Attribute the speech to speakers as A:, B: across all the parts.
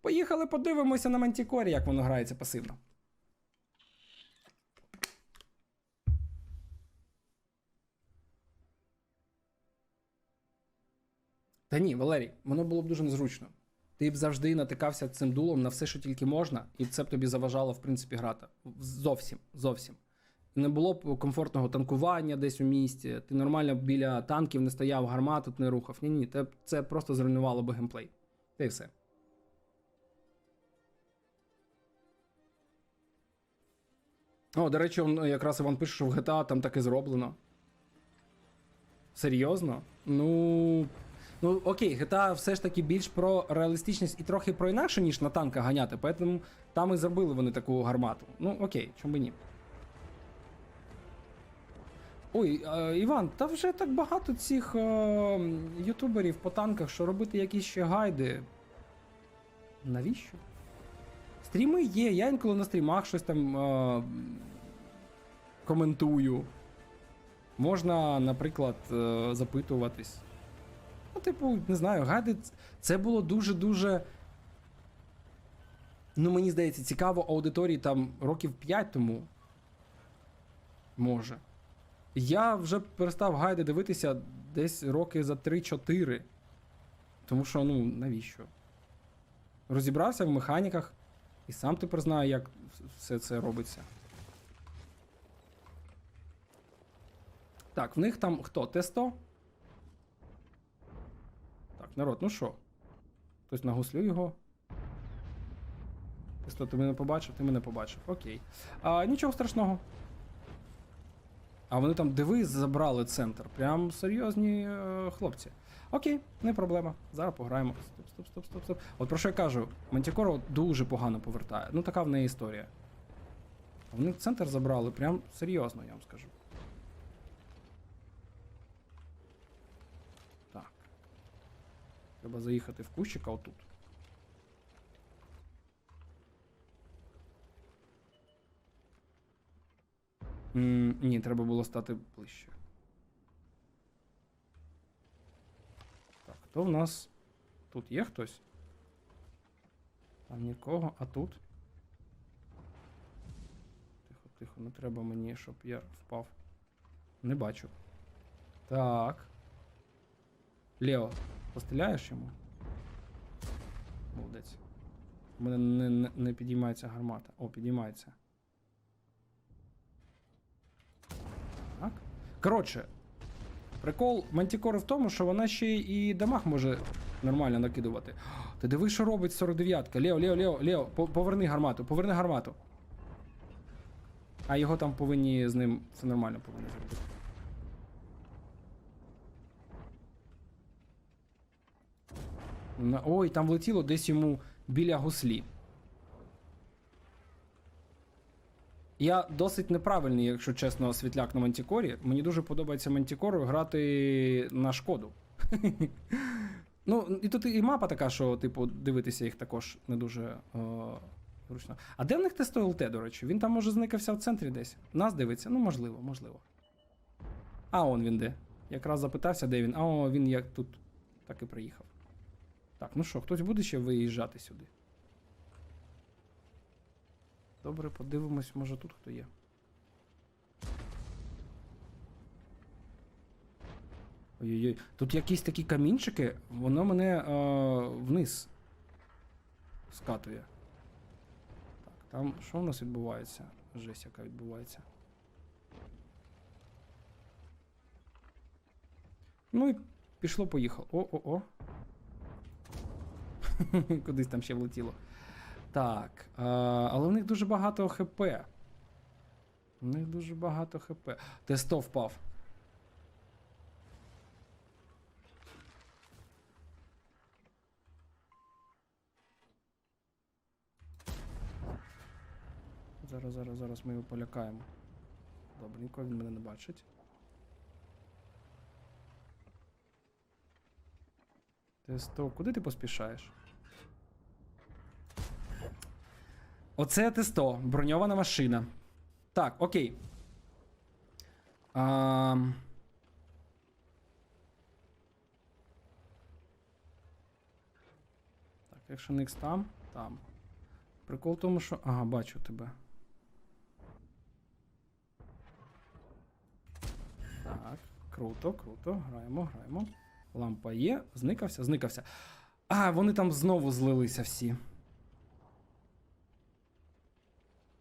A: Поїхали подивимося на Мантікорі, як воно грається пасивно. Та ні, Валерій, воно було б дуже незручно. Ти б завжди натикався цим дулом на все, що тільки можна, і це б тобі заважало, в принципі, грати. Зовсім, зовсім. Не було б комфортного танкування десь у місті, ти нормально біля танків не стояв, гармату не рухав. Ні, ні, це, просто зруйнувало би геймплей. Та й все. О, до речі, он, якраз Іван пише, що в GTA там так і зроблено. Серйозно? Ну. Ну, окей, GTA все ж таки більш про реалістичність і трохи про інакше, ніж на танках ганяти, поэтому там і зробили вони таку гармату. Ну, окей, чому би ні. Ой, е, Іван, та вже так багато цих е, ютуберів по танках, що робити якісь ще гайди. Навіщо? Стріми є, я інколи на стрімах щось там е, коментую. Можна, наприклад, е, запитуватись. Ну, типу, не знаю, гайди. Це було дуже-дуже. Ну, мені здається, цікаво аудиторії там років 5 тому. Може. Я вже перестав гайди дивитися десь роки за 3-4. Тому що, ну, навіщо? Розібрався в механіках, і сам тепер знаю, як все це робиться. Так, в них там хто? Т-100? Так, народ, ну що? Хтось нагуслю його. Т-100, ти мене побачив, ти мене побачив. Окей. А, нічого страшного. А вони там диви забрали центр. Прям серйозні е, хлопці. Окей, не проблема. Зараз пограємо. Стоп, стоп, стоп, стоп, стоп. От про що я кажу, Мантікоро дуже погано повертає. Ну така в неї історія. Вони центр забрали, прям серйозно, я вам скажу. Так. Треба заїхати в кущика отут. М, ні, треба було стати ближче. Хто в нас? Тут є хтось? Там нікого, а тут? Тихо, тихо, не треба мені, щоб я впав. Не бачу. Так. Лео, постріляєш йому? Молодець. У мене не, не, не підіймається гармата. О, підіймається. Так. Коротше, прикол Мантікори в тому, що вона ще і дамаг може нормально накидувати. Ти диви, що робить 49-ка. Лео, Лео, Лео, Лео, поверни гармату, поверни гармату. А його там повинні з ним все нормально повинні зробити. Ой, там влетіло десь йому біля гуслі. Я досить неправильний, якщо чесно, світляк на Мантікорі. Мені дуже подобається Мантікорою грати на шкоду. ну, і тут і мапа така, що, типу, дивитися їх також не дуже е, зручно. А де в них тесто ЛТ, до речі? Він там може зникався в центрі десь. Нас дивиться? Ну, можливо, можливо. А он він де. Якраз запитався, де він. А о, він як тут так і приїхав. Так, ну що, хтось буде ще виїжджати сюди? Добре, подивимось, може тут хто є. Ой-ой-ой. Тут якісь такі камінчики, воно мене е, вниз скатує. Так, там що в нас відбувається? Жесть, яка відбувається. Ну і пішло, поїхало. О-о-о. Кудись там ще влетіло. Так. А, але в них дуже багато ХП. У них дуже багато ХП. Тесто впав. Зараз, зараз, зараз ми його полякаємо. Добренько, він мене не бачить. Тесто, куди ти поспішаєш? Оце Т100, броньована машина. Так, окей. А... Так, якщо Никс там. Там. Прикол в тому, що. Ага, бачу тебе. Так, круто, круто. Граємо, граємо. Лампа є. Зникався, зникався. А, вони там знову злилися всі.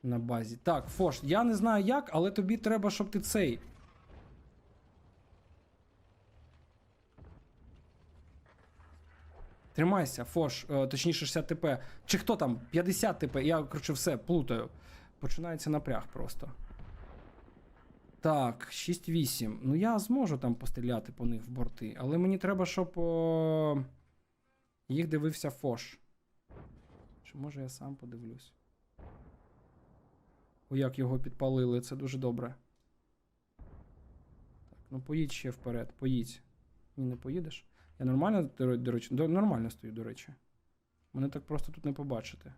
A: На базі. Так, Фош, я не знаю як, але тобі треба, щоб ти цей. Тримайся, Фош, е, точніше 60 ТП. Чи хто там? 50 ТП, я коротше все плутаю. Починається напряг просто. Так, 6-8. Ну я зможу там постріляти по них в борти, але мені треба, щоб о... їх дивився Фош. Чи може я сам подивлюсь? О, як його підпалили, це дуже добре. Так, ну поїдь ще вперед, поїдь. Ні, не поїдеш? Я нормально, до, речі, нормально стою, до речі. Мене так просто тут не побачити.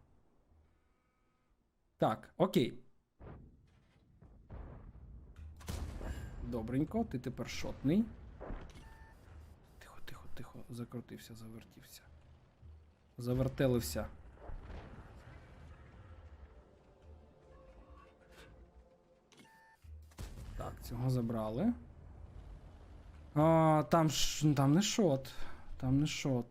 A: Так, окей. Добренько, ти тепер шотний. Тихо, тихо, тихо. Закрутився, завертівся. Завертелився. Так, цього забрали. А, там ж. Там не шот. Там не шот.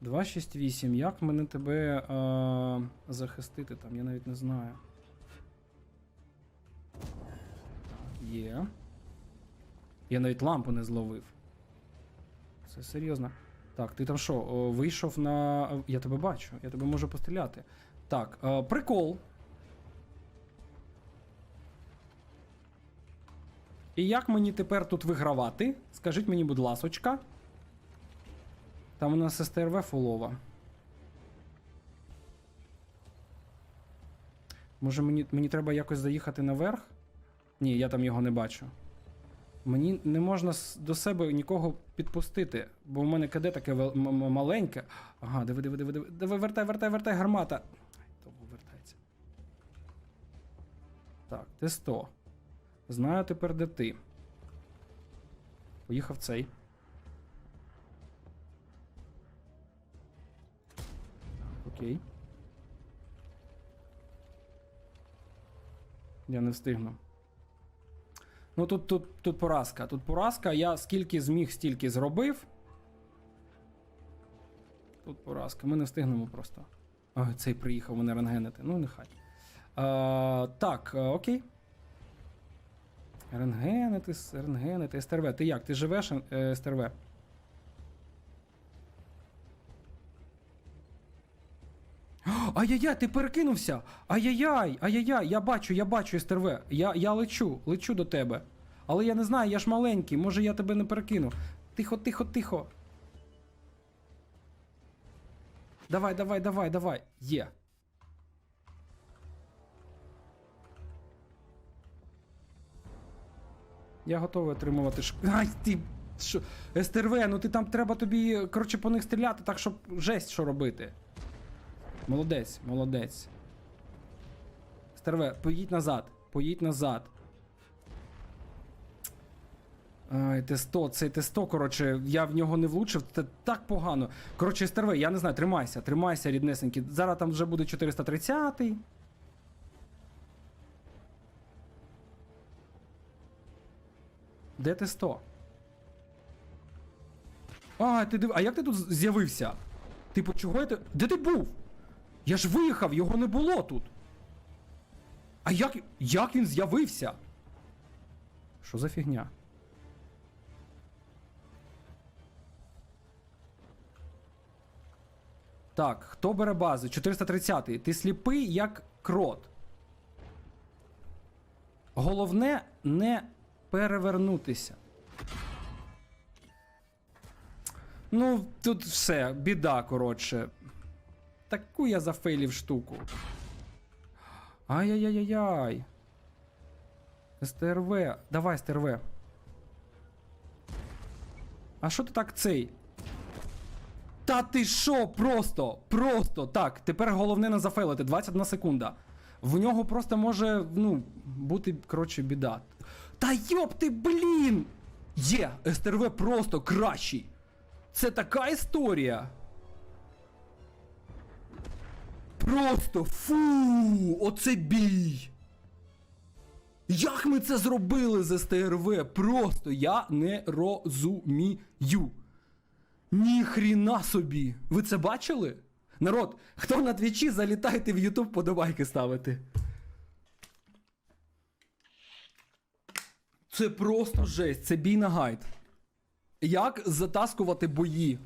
A: 268. Як мене тебе а, захистити там, я навіть не знаю. Є. Я навіть лампу не зловив. Це серйозно. Так, ти там що, вийшов на. Я тебе бачу, я тебе можу постріляти. Так, прикол. І як мені тепер тут вигравати? Скажіть мені, будь ласочка. Там у нас СТРВ фулова. Може мені, мені треба якось заїхати наверх? Ні, я там його не бачу. Мені не можна до себе нікого підпустити, бо в мене КД таке маленьке. Ага, диви, диви, диви, диви. Диви, вертай, вертай, вертай, гармата. Ай, Довго вертається. Так, Т100. Знаю тепер, де ти. Поїхав цей. Окей. Я не встигну. Ну тут, тут, тут поразка. Тут поразка. Я скільки зміг, стільки зробив. Тут поразка. Ми не встигнемо просто. Ой, цей приїхав мене рентгенити. Ну, нехай. А, так, а, окей. Рентгенити, с- рентгенити, СТРВ. Ти як? Ти живеш е, СТРВ? Ай-яй-яй, ти перекинувся! Ай-яй-яй, ай-яй-яй, я бачу, я бачу СТРВ. Я, я лечу, лечу до тебе. Але я не знаю, я ж маленький, може я тебе не перекину. Тихо, тихо, тихо. Давай, давай, давай, давай. Є. Я готовий отримувати ш... Ай, ти. Що? СТРВ, ну ти там треба тобі, коротше, по них стріляти, так щоб жесть що робити. Молодець, молодець. СТРВ, поїдь назад, поїдь назад. Ай, Т100, цей Т100, коротше, я в нього не влучив, це так погано. Коротше, СТРВ, я не знаю, тримайся, тримайся, ріднесенький. Зараз там вже буде 430-й. Де Т100? А, ти див... А як ти тут з'явився? Типу, чого я ти. Де ти був? Я ж виїхав, його не було тут. А як. Як він з'явився? Що за фігня? Так, хто бере бази? 430-й. Ти сліпий як крот. Головне не перевернутися. Ну, тут все, біда, коротше. Таку я зафейлів штуку. Ай-яй-яй-яй. СТРВ. Давай, СТРВ. А що ти так цей? Та ти що? Просто! Просто! Так, тепер головне не зафейлити. 21 секунда. В нього просто може, ну, бути, коротше, біда. Та йоп ти, блін! Є! СТРВ просто кращий! Це така історія. Просто фу! Оце бій! Як ми це зробили з СТРВ? Просто я не розумію. Ніхріна собі! Ви це бачили? Народ, хто на твічі, залітайте в Ютуб подобайки ставити. Це просто жесть, це бій на гайд. Як затаскувати бої?